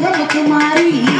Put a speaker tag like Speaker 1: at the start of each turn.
Speaker 1: Madhav Kumari